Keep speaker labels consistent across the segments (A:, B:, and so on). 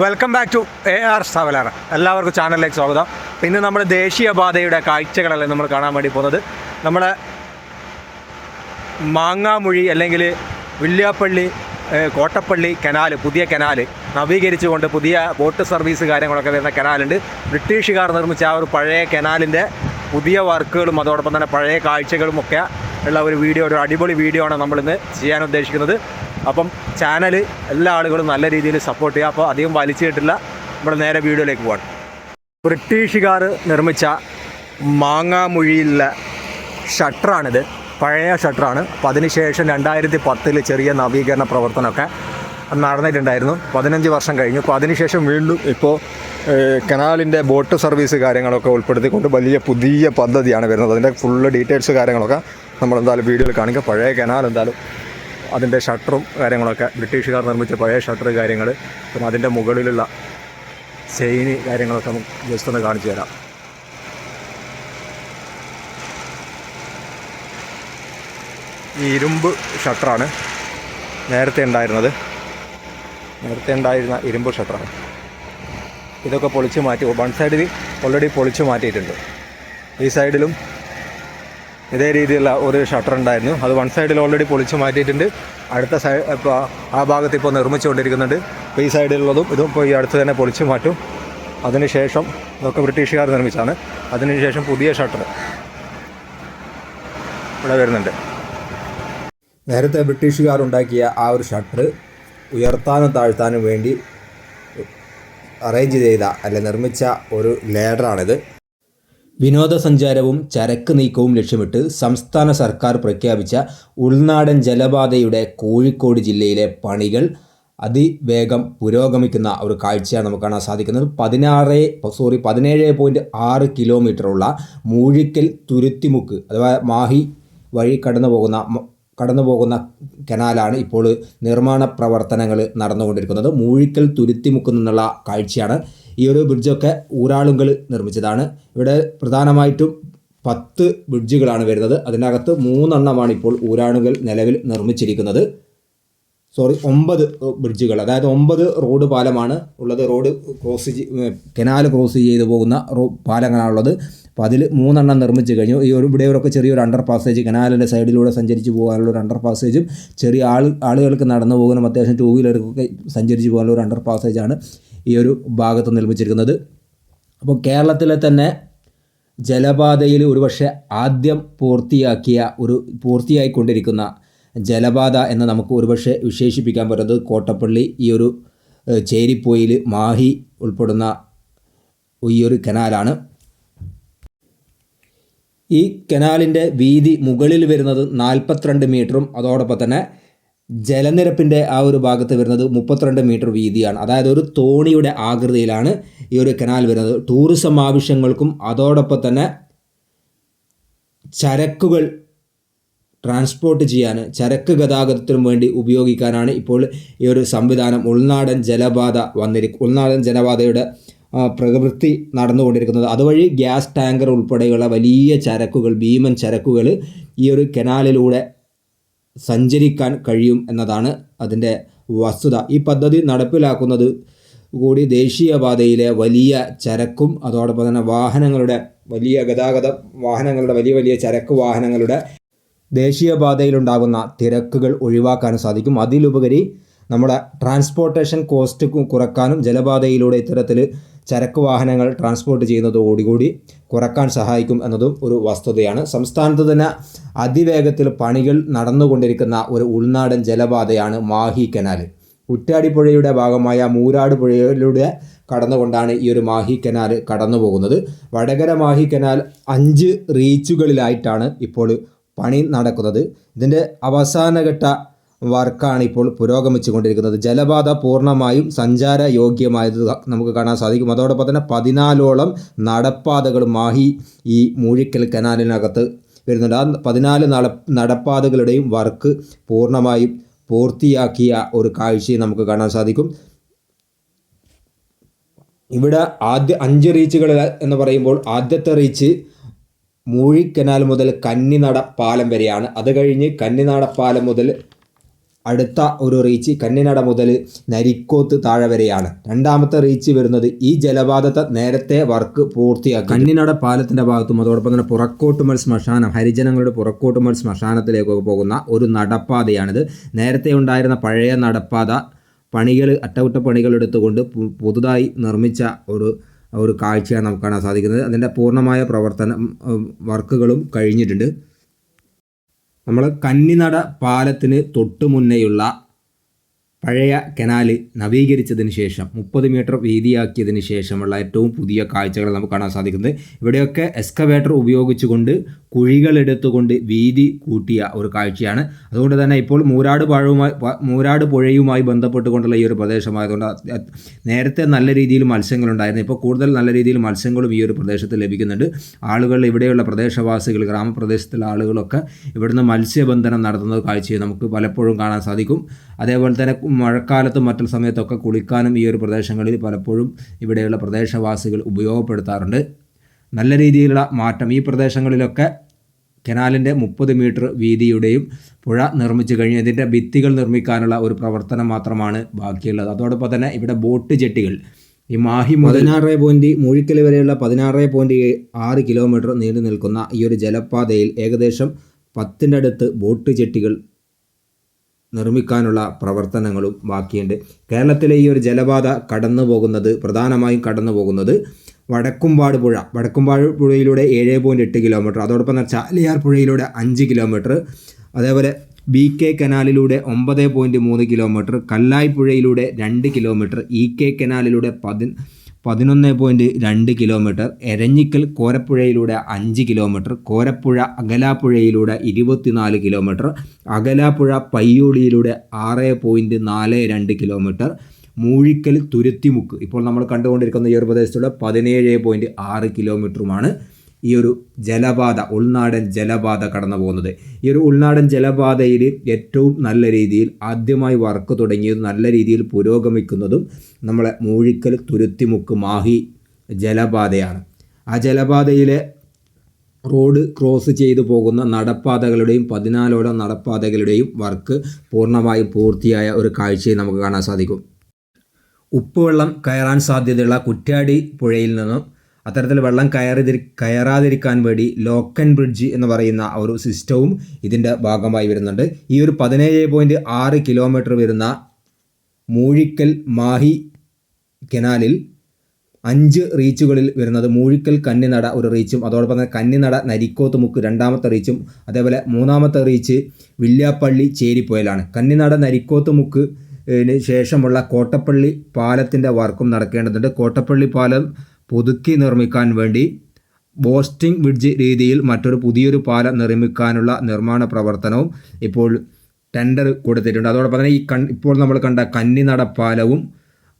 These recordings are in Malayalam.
A: Welcome back to A R സവലാർ എല്ലാവർക്കും ചാനലിലേക്ക് സ്വാഗതം. ഇന്ന് നമ്മൾ ദേശീയപാതയുടെ കാഴ്ചകളല്ലേ നമ്മൾ കാണാൻ വേണ്ടി പോകുന്നത്? നമ്മുടെ മാങ്ങാമുഴി അല്ലെങ്കിൽ വില്യാപ്പള്ളി കോട്ടപ്പള്ളി കനാൽ പുതിയ കനാൽ നവീകരിച്ചുകൊണ്ട് പുതിയ ബോട്ട് സർവീസ് കാര്യങ്ങളൊക്കെ വരുന്ന കനാലുണ്ട്. ബ്രിട്ടീഷുകാർ നിർമ്മിച്ച ആ ഒരു പഴയ കനാലിന്റെ പുതിയ വർക്കുകളും അതോടൊപ്പം തന്നെ പഴയ കാഴ്ചകളും ഒക്കെ ഉള്ള ഒരു വീഡിയോ ഒരു അടിപൊളി വീഡിയോ ആണ് നമ്മളിന്ന് ചെയ്യാൻ ഉദ്ദേശിക്കുന്നത്. അപ്പം ചാനൽ എല്ലാ ആളുകളും നല്ല രീതിയിൽ സപ്പോർട്ട് ചെയ്യുക. അപ്പോൾ അധികം വലിച്ചിട്ടില്ല. നമ്മൾ നേരെ വീഡിയോയിലേക്ക് പോകണം ബ്രിട്ടീഷുകാർ നിർമ്മിച്ച മാങ്ങാമുഴിയിലെ ഷട്ടറാണിത്. പഴയ ഷട്ടറാണ്. അപ്പോൾ അതിനുശേഷം രണ്ടായിരത്തി പത്തിൽ ചെറിയ നവീകരണ പ്രവർത്തനമൊക്കെ നടന്നിട്ടുണ്ടായിരുന്നു. പതിനഞ്ച് വർഷം കഴിഞ്ഞു. അപ്പോൾ അതിനുശേഷം വീണ്ടും ഇപ്പോൾ കനാലിന്റെ ബോട്ട് സർവീസ് കാര്യങ്ങളൊക്കെ ഉൾപ്പെടുത്തിക്കൊണ്ട് വലിയ പുതിയ പദ്ധതിയാണ് വരുന്നത്. അതിന്റെ ഫുള്ള് ഡീറ്റെയിൽസ് കാര്യങ്ങളൊക്കെ നമ്മൾ എന്തായാലും വീഡിയോയിൽ കാണിക്കുക പഴയ കനാൽ എന്തായാലും അതിന്റെ ഷട്ടറും കാര്യങ്ങളൊക്കെ ബ്രിട്ടീഷുകാർ നിർമ്മിച്ച പഴയ ഷട്ടർ കാര്യങ്ങൾ പിന്നെ അതിന്റെ മുകളിലുള്ള ചെയിന് കാര്യങ്ങളൊക്കെ നമുക്ക് ജസ്റ്റ് ഒന്ന് കാണിച്ചു തരാം. ഈ ഇരുമ്പ് ഷട്ടറാണ് നേരത്തെ ഉണ്ടായിരുന്നത്. നേരത്തെ ഉണ്ടായിരുന്ന ഇരുമ്പ് ഷട്ടറാണ്. ഇതൊക്കെ പൊളിച്ച് മാറ്റി വൺ സൈഡിൽ ഓൾറെഡി പൊളിച്ച് മാറ്റിയിട്ടുണ്ട്. ഈ സൈഡിലും ഇതേ രീതിയിലുള്ള ഒരു ഷട്ടർ ഉണ്ടായിരുന്നു. അത് വൺ സൈഡിൽ ഓൾറെഡി പൊളിച്ച് മാറ്റിയിട്ടുണ്ട്. അടുത്ത സൈഡ് ഇപ്പോൾ ആ ഭാഗത്ത് ഇപ്പോൾ നിർമ്മിച്ചുകൊണ്ടിരിക്കുന്നുണ്ട്. ഇപ്പോൾ ഈ സൈഡിലുള്ളതും ഇതും ഇപ്പോൾ ഈ അടുത്ത് തന്നെ പൊളിച്ച് മാറ്റും. അതിനുശേഷം ഇതൊക്കെ ബ്രിട്ടീഷുകാർ നിർമ്മിച്ചാണ് അതിനുശേഷം പുതിയ ഷട്ടർ ഇവിടെ വരുന്നുണ്ട്. നേരത്തെ ബ്രിട്ടീഷുകാർ ഉണ്ടാക്കിയ ആ ഒരു ഷട്ടർ ഉയർത്താനും താഴ്ത്താനും വേണ്ടി അറേഞ്ച് ചെയ്ത അല്ലെ നിർമ്മിച്ച ഒരു ലേഡറാണിത്
B: വിനോദസഞ്ചാരവും ചരക്ക് നീക്കവും ലക്ഷ്യമിട്ട് സംസ്ഥാന സർക്കാർ പ്രഖ്യാപിച്ച ഉൾനാടൻ ജലപാതയുടെ കോഴിക്കോട് ജില്ലയിലെ പണികൾ അതിവേഗം പുരോഗമിക്കുന്ന ഒരു കാഴ്ചയാണ് നമുക്ക് കാണാൻ സാധിക്കുന്നത്. പതിനാറ് സോറി പതിനേഴ് പോയിന്റ് ആറ് കിലോമീറ്ററുള്ള മൂഴിക്കൽ തുരുത്തിമുക്ക് അഥവാ മാഹി വഴി കടന്നു പോകുന്ന കടന്നു പോകുന്ന കനാലാണ് ഇപ്പോൾ നിർമ്മാണ പ്രവർത്തനങ്ങൾ നടന്നുകൊണ്ടിരിക്കുന്നത്. മൂഴിക്കൽ തുരുത്തിമുക്ക് നിന്നുള്ള കാഴ്ചയാണ് ഈ ഒരു ബ്രിഡ്ജൊക്കെ ഊരാളുങ്കൽ നിർമ്മിച്ചതാണ്. ഇവിടെ പ്രധാനമായിട്ടും പത്ത് ബ്രിഡ്ജുകളാണ് വരുന്നത്. അതിനകത്ത് മൂന്നെണ്ണമാണ് ഇപ്പോൾ ഊരാളുങ്കൽ നിലവിൽ നിർമ്മിച്ചിരിക്കുന്നത്. സോറി ഒമ്പത് ബ്രിഡ്ജുകൾ അതായത് ഒമ്പത് റോഡ് പാലമാണ് ഉള്ളത്. റോഡ് ക്രോസ് കനാൽ ക്രോസ് ചെയ്ത് പോകുന്ന റോ പാലങ്ങളാണുള്ളത്. അപ്പോൾ അതിൽ മൂന്നെണ്ണം നിർമ്മിച്ച് കഴിഞ്ഞു. ഈ ഒരു ഇവിടെ ഇവരൊക്കെ ചെറിയൊരു അണ്ടർ പാസേജ് കനാലിന്റെ സൈഡിലൂടെ സഞ്ചരിച്ച് പോകാനുള്ള ഒരു അണ്ടർ പാസേജും ചെറിയ ആൾ ആളുകൾക്ക് നടന്നു പോകാനും അത്യാവശ്യം ടൂ വീലർക്കൊക്കെ സഞ്ചരിച്ച് പോകാനുള്ള ഒരു അണ്ടർ പാസേജാണ് ഈ ഒരു ഭാഗത്ത് നിർമ്മിച്ചിരിക്കുന്നത്. അപ്പോൾ കേരളത്തിലെ തന്നെ ജലപാതയിൽ ഒരുപക്ഷെ ആദ്യം പൂർത്തിയാക്കിയ ഒരു പൂർത്തിയായിക്കൊണ്ടിരിക്കുന്ന ജലപാത എന്ന് നമുക്ക് ഒരുപക്ഷെ വിശേഷിപ്പിക്കാൻ പറ്റുന്നത് കോട്ടപ്പള്ളി ഈ ഒരു ചേരിപ്പോയിൽ മാഹി ഉൾപ്പെടുന്ന ഈ ഒരു കനാലാണ്. ഈ കനാലിന്റെ വീതി മുകളിൽ വരുന്നത് നാൽപ്പത്തിരണ്ട് മീറ്ററും അതോടൊപ്പം തന്നെ ജലനിരപ്പിന്റെ ആ ഒരു ഭാഗത്ത് വരുന്നത് മുപ്പത്തിരണ്ട് മീറ്റർ വീതിയാണ്. അതായത് ഒരു തോണിയുടെ ആകൃതിയിലാണ് ഈ ഒരു കനാൽ വരുന്നത്. ടൂറിസം ആവശ്യങ്ങൾക്കും അതോടൊപ്പം തന്നെ ചരക്കുകൾ ട്രാൻസ്പോർട്ട് ചെയ്യാൻ ചരക്ക് ഗതാഗതത്തിനും വേണ്ടി ഉപയോഗിക്കാനാണ് ഇപ്പോൾ ഈ ഒരു സംവിധാനം ഉൾനാടൻ ജലപാത വന്നിരിക്കും ഉൾനാടൻ ജലപാതയുടെ പ്രവൃത്തി നടന്നുകൊണ്ടിരിക്കുന്നത്. അതുവഴി ഗ്യാസ് ടാങ്കർ ഉൾപ്പെടെയുള്ള വലിയ ചരക്കുകൾ ഭീമൻ ചരക്കുകൾ ഈ ഒരു കനാലിലൂടെ സഞ്ചരിക്കാൻ കഴിയും എന്നതാണ് അതിന്റെ വസ്തുത. ഈ പദ്ധതി നടപ്പിലാക്കുന്നത് കൂടി ദേശീയപാതയിലെ വലിയ ചരക്കും അതോടൊപ്പം തന്നെ വാഹനങ്ങളുടെ വലിയ ഗതാഗത വാഹനങ്ങളുടെ വലിയ വലിയ ചരക്ക് വാഹനങ്ങളുടെ ദേശീയപാതയിലുണ്ടാകുന്ന തിരക്കുകൾ ഒഴിവാക്കാനും സാധിക്കും. അതിലുപരി നമ്മുടെ ട്രാൻസ്പോർട്ടേഷൻ കോസ്റ്റ് കുറക്കാനും ജലപാതയിലൂടെ ഇത്തരത്തിൽ ചരക്ക് വാഹനങ്ങൾ ട്രാൻസ്പോർട്ട് ചെയ്യുന്നതോടുകൂടി കുറയ്ക്കാൻ സഹായിക്കും എന്നതും ഒരു വസ്തുതയാണ്. സംസ്ഥാനത്ത് തന്നെ അതിവേഗത്തിൽ പണികൾ നടന്നുകൊണ്ടിരിക്കുന്ന ഒരു ഉൾനാടൻ ജലപാതയാണ് മാഹി കനാൽ. കുറ്റാടിപ്പുഴയുടെ ഭാഗമായ മൂരാട് പുഴയിലൂടെ കടന്നുകൊണ്ടാണ് ഈ ഒരു മാഹി കനാൽ കടന്നു പോകുന്നത് വടകര മാഹി കനാൽ അഞ്ച് റീച്ചുകളിലായിട്ടാണ് ഇപ്പോൾ പണി നടക്കുന്നത്. ഇതിന്റെ അവസാനഘട്ട വർക്കാണ് ഇപ്പോൾ പുരോഗമിച്ചുകൊണ്ടിരിക്കുന്നത്. ജലപാത പൂർണമായും സഞ്ചാര യോഗ്യമായത് നമുക്ക് കാണാൻ സാധിക്കും. അതോടൊപ്പം തന്നെ പതിനാലോളം നടപ്പാതകൾ മാഹി ഈ മൂഴിക്കൽ കനാലിനകത്ത് വരുന്നുണ്ട്. ആ പതിനാല് നട നടപ്പാതകളുടെയും വർക്ക് പൂർണമായും പൂർത്തിയാക്കിയ ഒരു കാഴ്ചയും നമുക്ക് കാണാൻ സാധിക്കും. ഇവിടെ ആദ്യ അഞ്ച് റീച്ചുകൾ എന്ന് പറയുമ്പോൾ ആദ്യത്തെ റീച്ച് മൂഴിക്കനാൽ മുതൽ കന്നിനട പാലം വരെയാണ്. അത് കഴിഞ്ഞ് കന്നിനാട പാലം മുതൽ അടുത്ത ഒരു റീച്ച് കന്നിനട മുതൽ നരിക്കോത്ത് താഴെ വരെയാണ്. രണ്ടാമത്തെ റീച്ച് വരുന്നത് ഈ ജലപാതത്തെ നേരത്തെ വർക്ക് പൂർത്തിയാക്കി. കന്നിനട പാലത്തിന്റെ ഭാഗത്തും അതോടൊപ്പം തന്നെ പുറക്കോട്ടുമൽ ശ്മശാനം ഹരിജനങ്ങളുടെ പുറക്കോട്ടുമൽ ശ്മശാനത്തിലേക്കൊക്കെ പോകുന്ന ഒരു നടപ്പാതയാണിത്. നേരത്തെ ഉണ്ടായിരുന്ന പഴയ നടപ്പാത പണികൾ അറ്റകുറ്റപ്പണികൾ എടുത്തുകൊണ്ട് പുതുതായി നിർമ്മിച്ച ഒരു ഒരു കാഴ്ചയാണ് നമുക്ക് കാണാൻ സാധിക്കുന്നത്. അതിന്റെ പൂർണമായ പ്രവർത്തനം വർക്കുകളും കഴിഞ്ഞിട്ടുണ്ട്. നമ്മൾ കന്നിനട പാലത്തിന് തൊട്ടു മുന്നേയുള്ള പഴയ കനാല് നവീകരിച്ചതിന് ശേഷം മുപ്പത് മീറ്റർ വീതിയാക്കിയതിന് ശേഷമുള്ള ഏറ്റവും പുതിയ കാഴ്ചകൾ നമുക്ക് കാണാൻ സാധിക്കുന്നത്. ഇവിടെയൊക്കെ എക്സ്കവേറ്റർ ഉപയോഗിച്ചുകൊണ്ട് കുഴികൾ എടുത്തുകൊണ്ട് വീതി കൂട്ടിയ ഒരു കാഴ്ചയാണ്. അതുകൊണ്ട് തന്നെ ഇപ്പോൾ മൂരാട് പാഴവുമായി മൂരാട് പുഴയുമായി ബന്ധപ്പെട്ടുകൊണ്ടുള്ള ഈ ഒരു പ്രദേശമായതുകൊണ്ട് നേരത്തെ നല്ല രീതിയിൽ മത്സ്യങ്ങളുണ്ടായിരുന്നു. ഇപ്പോൾ കൂടുതൽ നല്ല രീതിയിൽ മത്സ്യങ്ങളും ഈ ഒരു പ്രദേശത്ത് ലഭിക്കുന്നുണ്ട്. ആളുകൾ ഇവിടെയുള്ള പ്രദേശവാസികൾ ഗ്രാമപ്രദേശത്തുള്ള ആളുകളൊക്കെ ഇവിടുന്ന് മത്സ്യബന്ധനം നടത്തുന്നത് കാഴ്ചയെ നമുക്ക് പലപ്പോഴും കാണാൻ സാധിക്കും. അതേപോലെ തന്നെ മഴക്കാലത്തും മറ്റുള്ള സമയത്തൊക്കെ കുളിക്കാനും ഈ ഒരു പ്രദേശങ്ങളിൽ പലപ്പോഴും ഇവിടെയുള്ള പ്രദേശവാസികൾ ഉപയോഗപ്പെടുത്താറുണ്ട്. നല്ല രീതിയിലുള്ള മാറ്റം ഈ പ്രദേശങ്ങളിലൊക്കെ കനാലിന്റെ മുപ്പത് മീറ്റർ വീതിയുടെയും പുഴ നിർമ്മിച്ചു കഴിഞ്ഞ്. ഇതിന്റെ ഭിത്തികൾ നിർമ്മിക്കാനുള്ള ഒരു പ്രവർത്തനം മാത്രമാണ് ബാക്കിയുള്ളത്. അതോടൊപ്പം തന്നെ ഇവിടെ ബോട്ട് ജെട്ടികൾ. ഈ മാഹി പതിനാറ് പോയിന്റ് മൂഴിക്കൽ വരെയുള്ള പതിനാറ് പോയിന്റ് ആറ് കിലോമീറ്റർ നീണ്ടു നിൽക്കുന്ന ഈ ഒരു ജലപാതയിൽ ഏകദേശം പത്തിന്റെ അടുത്ത് ബോട്ട് ജെട്ടികൾ നിർമ്മിക്കാനുള്ള പ്രവർത്തനങ്ങളും ബാക്കിയുണ്ട്. കേരളത്തിലെ ഈ ഒരു ജലപാത കടന്നു പോകുന്നത് പ്രധാനമായും കടന്നു പോകുന്നത് വടക്കുംപാട് പുഴ. വടക്കുംപാട് പുഴയിലൂടെ ഏഴ് പോയിന്റ് എട്ട് കിലോമീറ്റർ അതോടൊപ്പം തന്നെ ചാലിയാർ പുഴയിലൂടെ അഞ്ച് കിലോമീറ്റർ അതേപോലെ ബി കെ കനാലിലൂടെ ഒമ്പത് പോയിന്റ് മൂന്ന് കിലോമീറ്റർ കല്ലായി പുഴയിലൂടെ രണ്ട് കിലോമീറ്റർ ഇ കെ കനാലിലൂടെ പതി പതിനൊന്ന് പോയിന്റ് രണ്ട് കിലോമീറ്റർ എരഞ്ഞിക്കൽ കോരപ്പുഴയിലൂടെ അഞ്ച് കിലോമീറ്റർ കോരപ്പുഴ അകലാപ്പുഴയിലൂടെ ഇരുപത്തിനാല് കിലോമീറ്റർ അകലാപ്പുഴ പയ്യോളിയിലൂടെ ആറ് പോയിന്റ് നാല് രണ്ട് കിലോമീറ്റർ മൂഴിക്കൽ തുരുത്തിമുക്ക്. ഇപ്പോൾ നമ്മൾ കണ്ടുകൊണ്ടിരിക്കുന്ന ഈ ഒരു പ്രദേശത്തുള്ള പതിനേഴ് പോയിന്റ് ആറ് കിലോമീറ്ററുമാണ് ഈ ഒരു ജലപാത ഉൾനാടൻ ജലപാത കടന്നു പോകുന്നത്. ഈ ഒരു ഉൾനാടൻ ജലപാതയിൽ ഏറ്റവും നല്ല രീതിയിൽ ആദ്യമായി വർക്ക് തുടങ്ങിയതും നല്ല രീതിയിൽ പുരോഗമിക്കുന്നതും നമ്മളെ മൂഴിക്കൽ തുരുത്തിമുക്ക് മാഹി ജലപാതയാണ്. ആ ജലപാതയിലെ റോഡ് ക്രോസ് ചെയ്തു പോകുന്ന നടപ്പാതകളുടെയും പതിനാലോളം നടപ്പാതകളുടെയും വർക്ക് പൂർണമായും പൂർത്തിയായ ഒരു കാഴ്ചയെ നമുക്ക് കാണാൻ സാധിക്കും. ഉപ്പുവെള്ളം കയറാൻ സാധ്യതയുള്ള കുറ്റ്യാടി പുഴയിൽ നിന്നും അത്തരത്തിൽ വെള്ളം കയറി കയറാതിരിക്കാൻ വേണ്ടി ലോക്കൻ ബ്രിഡ്ജ് എന്ന് പറയുന്ന ഒരു സിസ്റ്റവും ഇതിന്റെ ഭാഗമായി വരുന്നുണ്ട്. ഈ ഒരു പതിനേഴ് പോയിന്റ് ആറ് കിലോമീറ്റർ വരുന്ന മൂഴിക്കൽ മാഹി കനാലിൽ അഞ്ച് റീച്ചുകളിൽ വരുന്നത് മൂഴിക്കൽ കന്നിനട ഒരു റീച്ചും അതോടൊപ്പം തന്നെ കന്നിനട നരിക്കോത്ത് മുക്ക് രണ്ടാമത്തെ റീച്ചും അതേപോലെ മൂന്നാമത്തെ റീച്ച് വില്യാപ്പള്ളി ചേരിപ്പോയിലാണ് കന്നിനട നരിക്കോത്ത് മുക്ക് ന് ശേഷമുള്ള കോട്ടപ്പള്ളി പാലത്തിന്റെ വർക്കും നടക്കേണ്ടതുണ്ട്. കോട്ടപ്പള്ളി പാലം പുതുക്കി നിർമ്മിക്കാൻ വേണ്ടി ബോസ്റ്റിംഗ് ബ്രിഡ്ജ് രീതിയിൽ മറ്റൊരു പുതിയൊരു പാലം നിർമ്മിക്കാനുള്ള നിർമ്മാണ പ്രവർത്തനവും ഇപ്പോൾ ടെൻഡർ കൊടുത്തിട്ടുണ്ട്. അതോടൊപ്പം തന്നെ ഈ കൺ ഇപ്പോൾ നമ്മൾ കണ്ട കന്നിനട പാലവും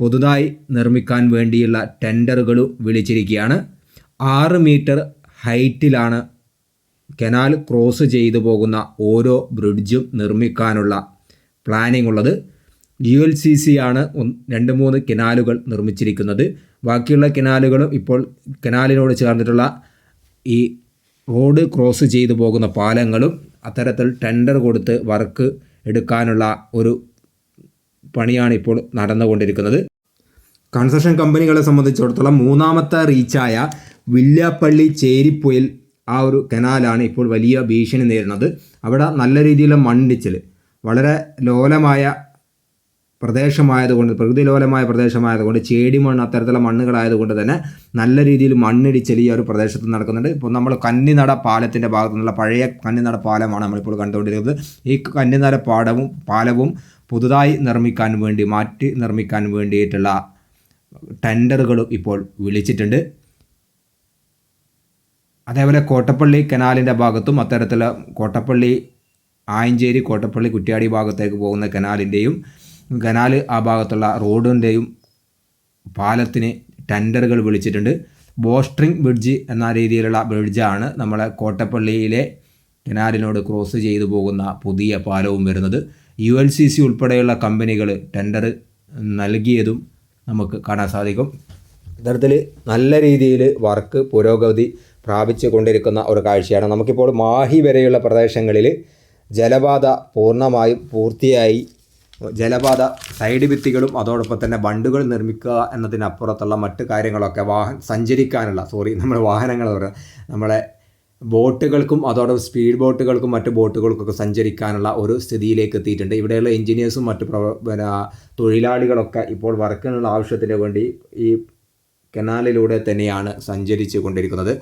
B: പുതുതായി നിർമ്മിക്കാൻ വേണ്ടിയുള്ള ടെൻഡറുകളും വിളിച്ചിരിക്കുകയാണ്. ആറ് മീറ്റർ ഹൈറ്റിലാണ് കനാൽ ക്രോസ് ചെയ്തു പോകുന്ന ഓരോ ബ്രിഡ്ജും നിർമ്മിക്കാനുള്ള പ്ലാനിംഗ് ഉള്ളത് യു എൽ സി സി ആണ് രണ്ട് മൂന്ന് കനാലുകൾ നിർമ്മിച്ചിരിക്കുന്നത്. ബാക്കിയുള്ള കനാലുകളും ഇപ്പോൾ കനാലിനോട് ചേർന്നിട്ടുള്ള ഈ റോഡ് ക്രോസ് ചെയ്തു പോകുന്ന പാലങ്ങളും അത്തരത്തിൽ ടെൻഡർ കൊടുത്ത് വർക്ക് എടുക്കാനുള്ള ഒരു പണിയാണ് ഇപ്പോൾ നടന്നുകൊണ്ടിരിക്കുന്നത്. കൺസ്ട്രക്ഷൻ കമ്പനികളെ സംബന്ധിച്ചിടത്തോളം മൂന്നാമത്തെ റീച്ചായ വില്യാപ്പള്ളി ചേരിപ്പൊയിൽ ആ ഒരു കനാലാണ് ഇപ്പോൾ വലിയ ഭീഷണി നേരിടുന്നത്. അവിടെ നല്ല രീതിയിലുള്ള മണ്ണിടിച്ചിൽ വളരെ ലോലമായ പ്രദേശമായതുകൊണ്ട് പ്രകൃതിലോലമായ പ്രദേശമായതുകൊണ്ട് ചേടി മണ്ണ് അത്തരത്തിലുള്ള മണ്ണുകളായതുകൊണ്ട് തന്നെ നല്ല രീതിയിൽ മണ്ണിടിച്ചൽ ഈ ഒരു പ്രദേശത്ത് നടക്കുന്നുണ്ട്. ഇപ്പോൾ നമ്മൾ കന്നിനട പാലത്തിന്റെ ഭാഗത്തു നിന്നുള്ള പഴയ കന്നിനട പാലമാണ് നമ്മളിപ്പോൾ കണ്ടുകൊണ്ടിരിക്കുന്നത്. ഈ കന്നിനട പാടവും പാലവും പുതുതായി നിർമ്മിക്കാൻ വേണ്ടി മാറ്റി നിർമ്മിക്കാൻ വേണ്ടിയിട്ടുള്ള ടെൻഡറുകളും ഇപ്പോൾ വിളിച്ചിട്ടുണ്ട്. അതേപോലെ കോട്ടപ്പള്ളി കനാലിന്റെ ഭാഗത്തും അത്തരത്തിലുള്ള കോട്ടപ്പള്ളി ആയഞ്ചേരി കോട്ടപ്പള്ളി കുറ്റ്യാടി ഭാഗത്തേക്ക് പോകുന്ന കനാലിന്റെയും കനാൽ ആ ഭാഗത്തുള്ള റോഡിന്റെയും പാലത്തിന് ടെൻഡറുകൾ വിളിച്ചിട്ടുണ്ട്. ബോസ്ട്രിങ് ബ്രിഡ്ജ് എന്ന രീതിയിലുള്ള ബ്രിഡ്ജാണ് നമ്മളെ കോട്ടപ്പള്ളിയിലെ കനാലിനോട് ക്രോസ് ചെയ്തു പോകുന്ന പുതിയ പാലവും വരുന്നത്. യു എൽ സി സി ഉൾപ്പെടെയുള്ള കമ്പനികൾ ടെൻഡർ നൽകിയതും നമുക്ക് കാണാൻ സാധിക്കും. ഇത്തരത്തിൽ നല്ല രീതിയിൽ വർക്ക് പുരോഗതി പ്രാപിച്ചു കൊണ്ടിരിക്കുന്ന ഒരു കാഴ്ചയാണ്. നമുക്കിപ്പോൾ മാഹി വരെയുള്ള പ്രദേശങ്ങളിൽ ജലപാത പൂർണമായും പൂർത്തിയായി ജലപാത സൈഡ് ഭിത്തികളും അതോടൊപ്പം തന്നെ ബണ്ടുകൾ നിർമ്മിക്കുക എന്നതിനപ്പുറത്തുള്ള മറ്റ് കാര്യങ്ങളൊക്കെ വാഹ സഞ്ചരിക്കാനുള്ള സോറി നമ്മുടെ വാഹനങ്ങൾ നമ്മളെ ബോട്ടുകൾക്കും അതോടൊപ്പം സ്പീഡ് ബോട്ടുകൾക്കും മറ്റ് ബോട്ടുകൾക്കൊക്കെ സഞ്ചരിക്കാനുള്ള ഒരു സ്ഥിതിയിലേക്ക് എത്തിയിട്ടുണ്ട്. ഇവിടെയുള്ള എഞ്ചിനീയേഴ്സും മറ്റ് പ്രവ പിന്നെ തൊഴിലാളികളൊക്കെ ഇപ്പോൾ വർക്കിനുള്ള ആവശ്യത്തിന് വേണ്ടി ഈ കനാലിലൂടെ തന്നെയാണ് സഞ്ചരിച്ചു കൊണ്ടിരിക്കുന്നത്.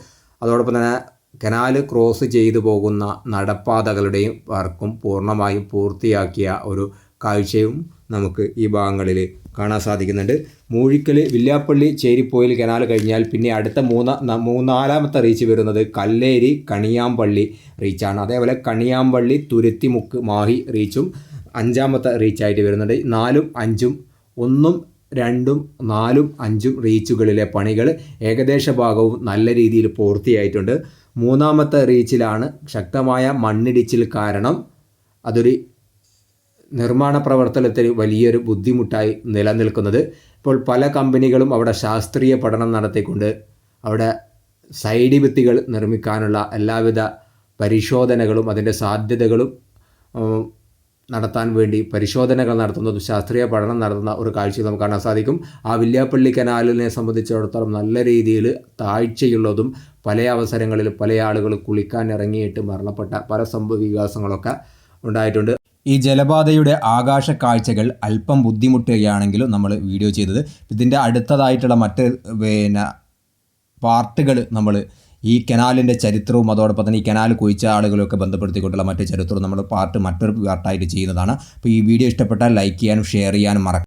B: അതോടൊപ്പം തന്നെ കനാൽ ക്രോസ് ചെയ്തു പോകുന്ന നടപ്പാതകളുടെയും വർക്കും പൂർണമായും പൂർത്തിയാക്കിയ ഒരു കാഴ്ചയും നമുക്ക് ഈ ഭാഗങ്ങളിൽ കാണാൻ സാധിക്കുന്നുണ്ട്. മൂഴിക്കൽ വില്ലാപ്പള്ളി ചേരിപ്പോയിൽ കനാൽ കഴിഞ്ഞാൽ പിന്നെ അടുത്ത മൂന്ന മൂന്നാലാമത്തെ റീച്ച് വരുന്നത് കല്ലേരി കണിയാമ്പള്ളി റീച്ചാണ് അതേപോലെ കണിയാമ്പള്ളി തുരുത്തിമുക്ക് മാഹി റീച്ചും അഞ്ചാമത്തെ റീച്ചായിട്ട് വരുന്നുണ്ട്. നാലും അഞ്ചും ഒന്നും രണ്ടും നാലും അഞ്ചും റീച്ചുകളിലെ പണികൾ ഏകദേശ ഭാഗവും നല്ല രീതിയിൽ പൂർത്തിയായിട്ടുണ്ട്. മൂന്നാമത്തെ റീച്ചിലാണ് ശക്തമായ മണ്ണിടിച്ചിൽ കാരണം. അതൊരു നിർമ്മാണ പ്രവർത്തനത്തിൽ വലിയൊരു ബുദ്ധിമുട്ടായി നിലനിൽക്കുന്നത്. ഇപ്പോൾ പല കമ്പനികളും അവിടെ ശാസ്ത്രീയ പഠനം നടത്തിക്കൊണ്ട് അവിടെ സൈഡ് ഭിത്തികൾ നിർമ്മിക്കാനുള്ള എല്ലാവിധ പരിശോധനകളും അതിന്റെ സാധ്യതകളും നടത്താൻ വേണ്ടി പരിശോധനകൾ നടത്തുന്നതും ശാസ്ത്രീയ പഠനം നടത്തുന്ന ഒരു കാഴ്ച നമുക്ക് കാണാൻ സാധിക്കും. ആ വില്യാപ്പള്ളി കനാലിനെ സംബന്ധിച്ചിടത്തോളം നല്ല രീതിയിൽ താഴ്ചയുള്ളതും പല അവസരങ്ങളിൽ പല ആളുകൾ കുളിക്കാൻ ഇറങ്ങിയിട്ട് മരണപ്പെട്ട പല സംഭവ വികാസങ്ങളൊക്കെ ഉണ്ടായിട്ടുണ്ട്.
C: ഈ ജലപാതയുടെ ആകാശ കാഴ്ചകൾ അല്പം ബുദ്ധിമുട്ടുകയാണെങ്കിലും നമ്മൾ വീഡിയോ ചെയ്തത്. ഇതിന്റെ അടുത്തതായിട്ടുള്ള മറ്റ് പിന്നെ പാർട്ടുകൾ നമ്മൾ ഈ കനാലിന്റെ ചരിത്രവും അതോടൊപ്പം തന്നെ ഈ കനാൽ കുഴിച്ച ആളുകളൊക്കെ ബന്ധപ്പെടുത്തിക്കൊണ്ടുള്ള മറ്റു ചരിത്രവും നമ്മൾ പാർട്ട് മറ്റൊരു പാർട്ടായിട്ട് ചെയ്യുന്നതാണ്. അപ്പോൾ ഈ വീഡിയോ ഇഷ്ടപ്പെട്ടാൽ ലൈക്ക് ചെയ്യാനും ഷെയർ ചെയ്യാനും മറക്കാം